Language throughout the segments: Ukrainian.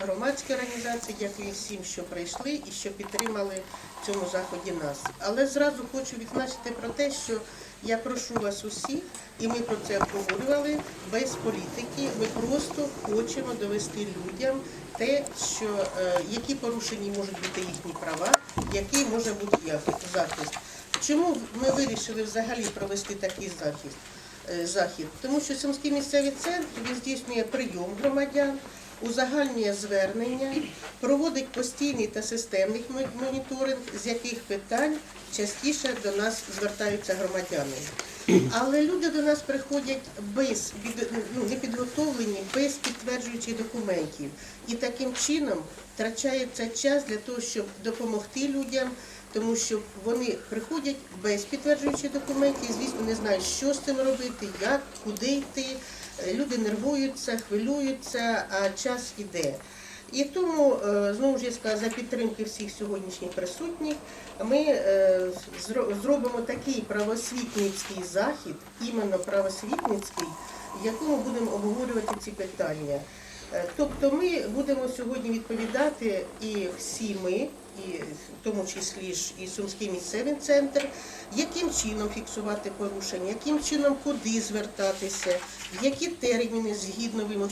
громадські організації, дякую всім, що прийшли і що підтримали в цьому заході нас. Але зразу хочу відзначити про те, що я прошу вас усіх, і ми про це обговорювали без політики. Ми просто хочемо довести людям те, що е, які порушені можуть бути їхні права, який може бути захист. Чому ми вирішили взагалі провести такий захист? е, захід, тому що Сумський місцевий центр він здійснює прийом громадян, узагальнює звернення, проводить постійний та системний моніторинг, з яких питань частіше до нас звертаються громадяни. Але люди до нас приходять без ну, непідготовлені, без підтверджуючих документів. І таким чином втрачається час для того, щоб допомогти людям, тому що вони приходять без підтверджуючих документів, звісно, не знають, що з цим робити, як, куди йти. Е, Люди нервуються, хвилюються, а час іде. І тому, е, знову ж я сказала, за підтримки всіх сьогоднішніх присутніх, ми е, зробимо такий правосвітницький захід, іменно правосвітницький, в якому будемо обговорювати ці питання. Тобто ми будемо сьогодні відповідати і всі ми, і в тому числі ж і Сумський місцевий центр, яким чином фіксувати порушення, яким чином куди звертатися, які терміни згідно вимог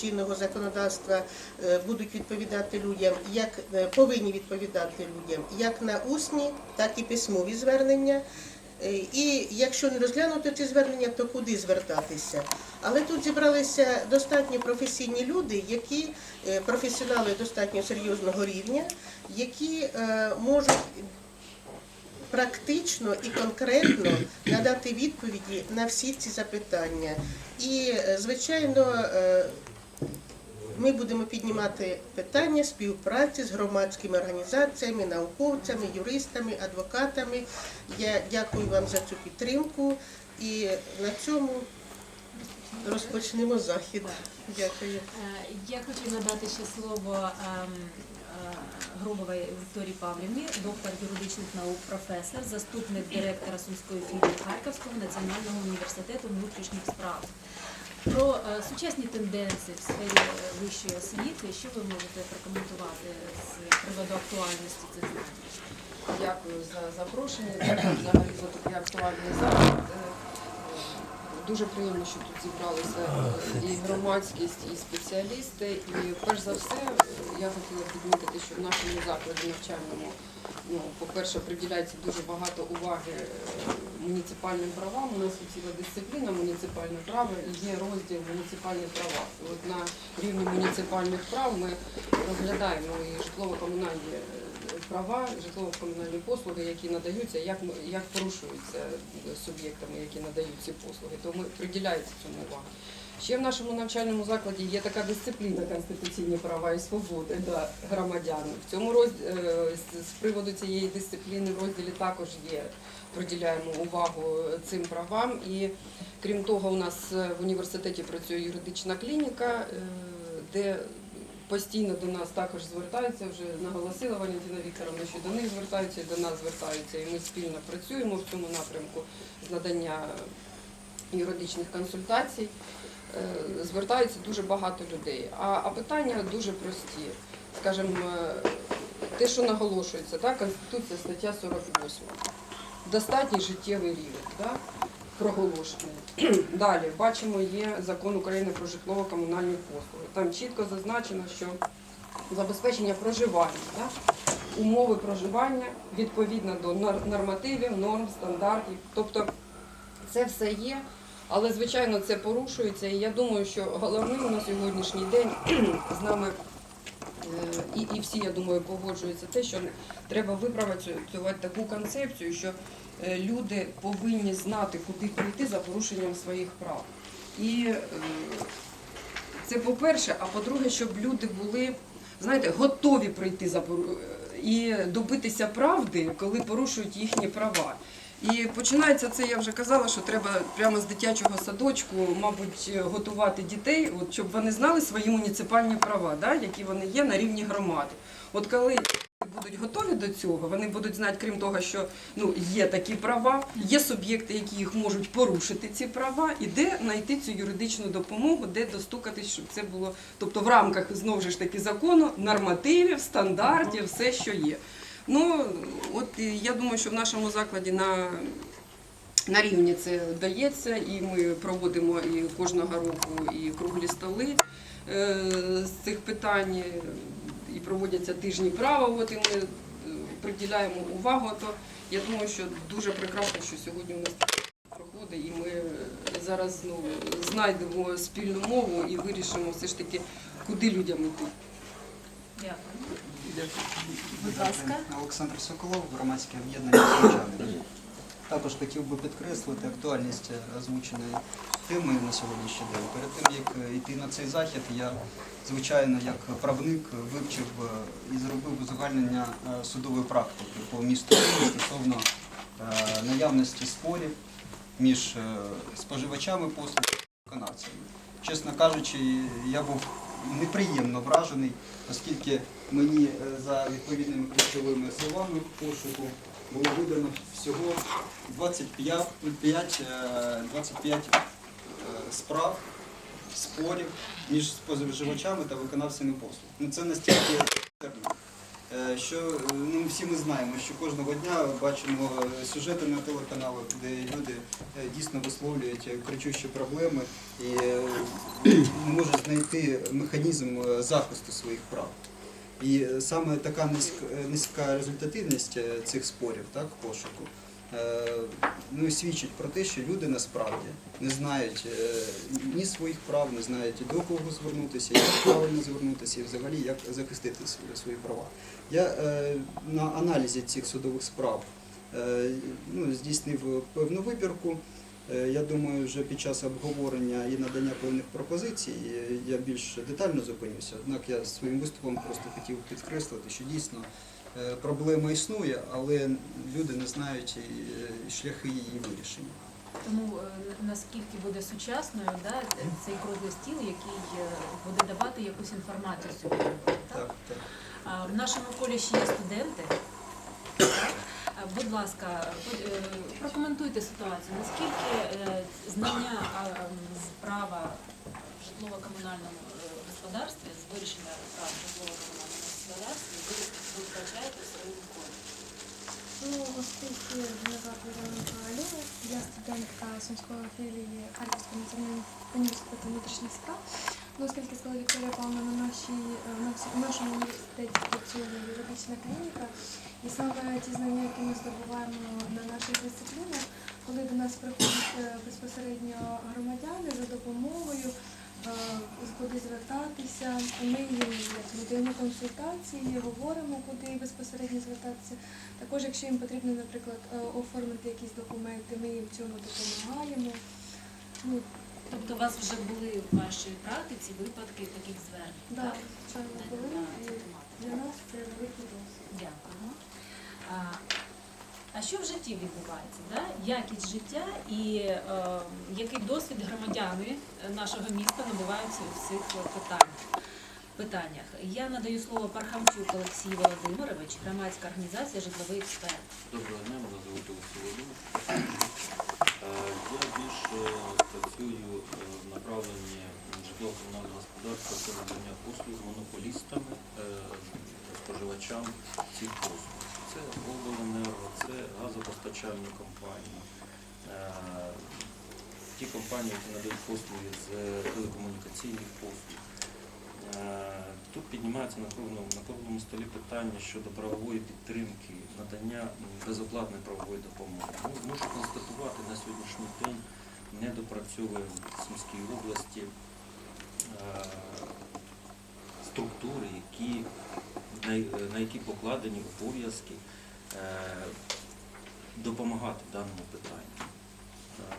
чинного, законодавства е, будуть відповідати людям, як е, повинні відповідати людям, як на усні, так і письмові звернення. Е, І якщо не розглянути ці звернення, то куди звертатися? Але тут зібралися достатньо професійні люди, які е, професіонали достатньо серйозного рівня, які е, можуть практично і конкретно надати відповіді на всі ці запитання. І, звичайно, ми будемо піднімати питання співпраці з громадськими організаціями, науковцями, юристами, адвокатами. Я дякую вам за цю підтримку і на цьому розпочнемо захід. Дякую. Е, Я хочу надати ще слово ем, е, Вікторії Павлівні, доктор юридичних наук, професор, заступник директора Сумської філії Харківського національного університету внутрішніх справ. Про е, сучасні тенденції в сфері е, вищої освіти, що ви можете прокоментувати з приводу актуальності цих знань? Дякую за запрошення. Дякую взагалі за такий актуальний захід. Е, Дуже приємно, що тут зібралися і громадськість, і спеціалісти. І перш за все, я хотіла підмітити, що в нашому закладі навчальному, ну, по-перше, приділяється дуже багато уваги е, муніципальним правам. У нас ціла дисципліна муніципальне право і є розділ муніципальні права. От на рівні муніципальних прав ми розглядаємо і житлово-комунальні е, права, житлово-комунальні послуги, які надаються, як, як порушуються суб'єктами, які надають ці послуги, то ми приділяється цьому увагу. Ще в нашому навчальному закладі є така дисципліна конституційні права і свободи да, громадян. В цьому розділі з, з приводу цієї дисципліни в розділі також є. Приділяємо увагу цим правам. І крім того, у нас е, в університеті працює юридична клініка, е, де постійно до нас також звертаються, вже наголосила Валентина Вікторовна, що до них звертаються, і до нас звертаються, і ми спільно працюємо в цьому напрямку з надання юридичних консультацій. Е, Звертаються дуже багато людей. А, а питання дуже прості. Скажімо, е, те, що наголошується, да, Конституція стаття 48. Достатній життєвий рівень. Да? Проголошений. Далі бачимо, є закон України про житлово-комунальні послуги. Там чітко зазначено, що забезпечення проживання, да? умови проживання відповідно до нормативів, норм, стандартів. Тобто це все є, але звичайно це порушується. І я думаю, що головним на сьогоднішній день з нами. Е, І, і всі, я думаю, погоджуються те, що треба випрацювати таку концепцію, що е, люди повинні знати, куди прийти за порушенням своїх прав. І е, це по-перше, а по-друге, щоб люди були, знаєте, готові прийти за і добитися правди, коли порушують їхні права. І починається це, я вже казала, що треба прямо з дитячого садочку, мабуть, готувати дітей, от, щоб вони знали свої муніципальні права, да, які вони є на рівні громади. От коли будуть готові до цього, вони будуть знати, крім того, що ну, є такі права, є суб'єкти, які їх можуть порушити ці права, і де знайти цю юридичну допомогу, де достукатись, щоб це було, тобто в рамках знову ж таки закону, нормативів, стандартів, все, що є. Ну, от я думаю, що в нашому закладі на на рівні це дається, і ми проводимо і кожного року і круглі столи е, з цих питань, і проводяться тижні права. От і ми е, приділяємо увагу. То я думаю, що дуже прекрасно, що сьогодні у нас проходить, і ми зараз ну, знайдемо спільну мову і вирішимо все ж таки, куди людям йти. Дякую. Будь ласка. Олександр Соколов, громадське об'єднання «Сумчани». Також хотів би підкреслити актуальність озвученої теми на сьогоднішній день. Перед тим як е, йти на цей захід, я звичайно як правник вивчив е, і зробив узагальнення е, судової практики по місту стосовно наявності спорів між споживачами послуг і виконавцями. Чесно кажучи, я був неприємно вражений, оскільки мені е, за відповідними ключовими словами пошуку було видано всього 25, 5, е, 25 е, справ, спорів між споживачами та виконавцями послуг. Ну, це настільки що е, ну, всі ми знаємо, що кожного дня бачимо е, сюжети на телеканалах, де люди е, дійсно висловлюють кричущі проблеми і е, можуть знайти механізм захисту своїх прав. І саме така низька, результативність цих спорів, так, пошуку, ну, свідчить про те, що люди насправді не знають е, ні своїх прав, не знають до кого звернутися, як правильно звернутися і взагалі як захистити свої, права. Я е, на аналізі цих судових справ е, ну, здійснив певну вибірку. Е, Я думаю, вже під час обговорення і надання певних пропозицій е, я більш детально зупинюся. Однак я своїм виступом просто хотів підкреслити, що дійсно е, проблема існує, але люди не знають е, шляхи її вирішення. Тому е, наскільки буде сучасною да, цей круглий стіл, який е, буде давати якусь інформацію сьогодні. Так? Так, так. А, В нашому колі ще є студенти. Будь ласка, е, прокоментуйте ситуацію. Наскільки е, знання з права в житлово-комунальному е, господарстві, з вирішення прав в житлово-комунальному господарстві ви втрачаєте своєму? Ну, оскільки мене звати я студентка Сумської філії Харківського національного університету внутрішніх справ. Ну, оскільки сказала Вікторія Павловна, на, нашій, е, в нашому університеті працює юридична клініка, і саме ті знання, які ми здобуваємо на наших дисциплінах, коли до нас приходять е, безпосередньо громадяни за допомогою, куди звертатися, ми їм як надаємо консультації, говоримо, куди безпосередньо звертатися. Також, якщо їм потрібно, наприклад, е, оформити якісь документи, ми їм в цьому допомагаємо. Ну, Тобто у вас вже були в вашій практиці випадки таких звернень? да, так? звичайно, були. Для нас це великий досвід. Дякуємо. А, що в житті відбувається? Да? Якість життя і е, який досвід громадяни нашого міста набуваються у цих питаннях? питаннях? Я надаю слово Пархамчук Олексій Володимирович, громадська організація Житловий експерт. Доброго дня, мене звуть Олексій Володимир. Е, Я більше працюю е, в направленні житлово-комунального господарства це надання послуг монополістами, е, споживачам цих послуг. Це обленерго, це газопостачальні компанії, е, ті компанії, які надають послуги з телекомунікаційних послуг. Е, Тут піднімається на круглому, на круглому столі питання щодо правової підтримки, надання безоплатної правової допомоги. Можу констатувати на сьогоднішній день не допрацьовує в Сумській області е, структури, які, на, які покладені обов'язки е, допомагати даному питанні. Е,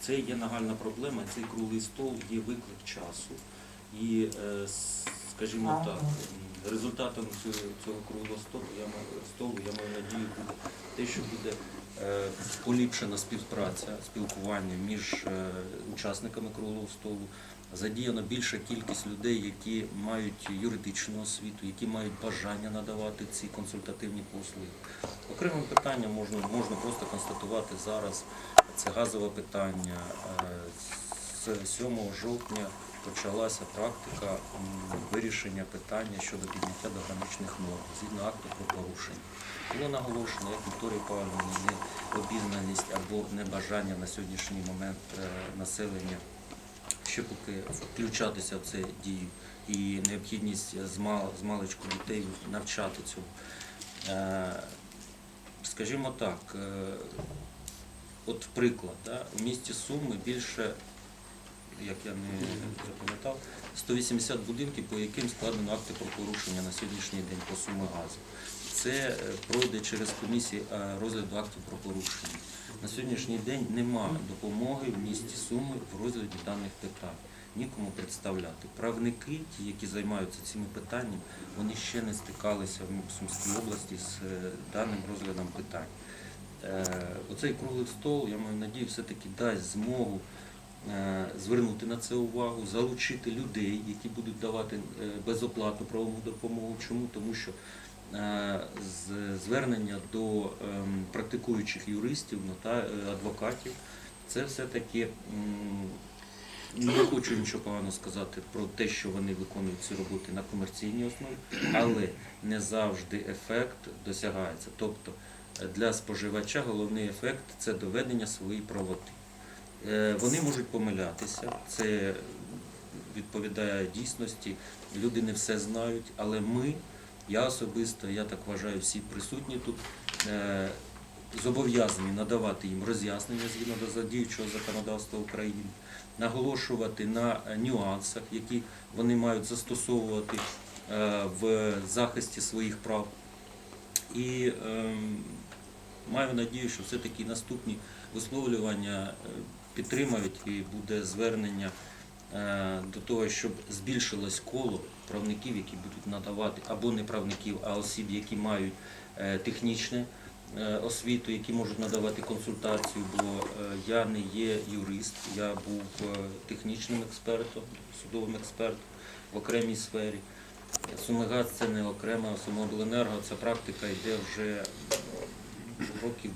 Це є нагальна проблема, цей круглий стол є виклик часу. І, е, скажімо так, результатом цього, круглого столу я маю, надію, буде те, що буде поліпшена співпраця, спілкування між е, учасниками круглого столу, задіяно більша кількість людей, які мають юридичну освіту, які мають бажання надавати ці консультативні послуги. Окремим питанням можна, можна просто констатувати зараз це газове питання. Е, З 7 жовтня почалася практика вирішення питання щодо підняття до граничних норм згідно акту про порушення. Було наголошено, як Вікторія Павлівна, необізнаність або небажання на сьогоднішній момент е, населення ще поки включатися в це дію і необхідність з мал- з маличку дітей навчати цьому. Е, Скажімо так, е, от приклад, да, в місті Суми більше, як я не запам'ятав, 180 будинків, по яким складено акти про порушення на сьогоднішній день по суми газу. Це е, пройде через комісію е, розгляду актів про порушення. На сьогоднішній день немає допомоги в місті Суми в розгляді даних питань. Нікому представляти. Правники, ті, які займаються цими питаннями, вони ще не стикалися в Сумській області з е, даним розглядом питань. Оцей круглий стол, я маю надію, все-таки дасть змогу звернути на це увагу, залучити людей, які будуть давати е, безоплатну правову допомогу. Чому? Тому що е, звернення до ем, практикуючих юристів ну, е, адвокатів це все-таки. Не хочу нічого поганого сказати про те, що вони виконують ці роботи на комерційній основі, але не завжди ефект досягається. Тобто е, для споживача головний ефект це доведення своєї правоти. Е, Вони можуть помилятися, це відповідає дійсності. Люди не все знають, але ми, я особисто, я так вважаю, всі присутні тут. е, Зобов'язані надавати їм роз'яснення згідно до задіючого законодавства України, наголошувати на нюансах, які вони мають застосовувати е, в захисті своїх прав. І ем, маю надію, що все-таки наступні висловлювання підтримають і буде звернення е, до того, щоб збільшилось коло правників, які будуть надавати, або не правників, а осіб, які мають е, технічне е, освіту, які можуть надавати консультацію, бо я не є юрист, я був технічним експертом, судовим експертом в окремій сфері. Сумигаз це не окрема Сумобленерго, ця практика йде вже років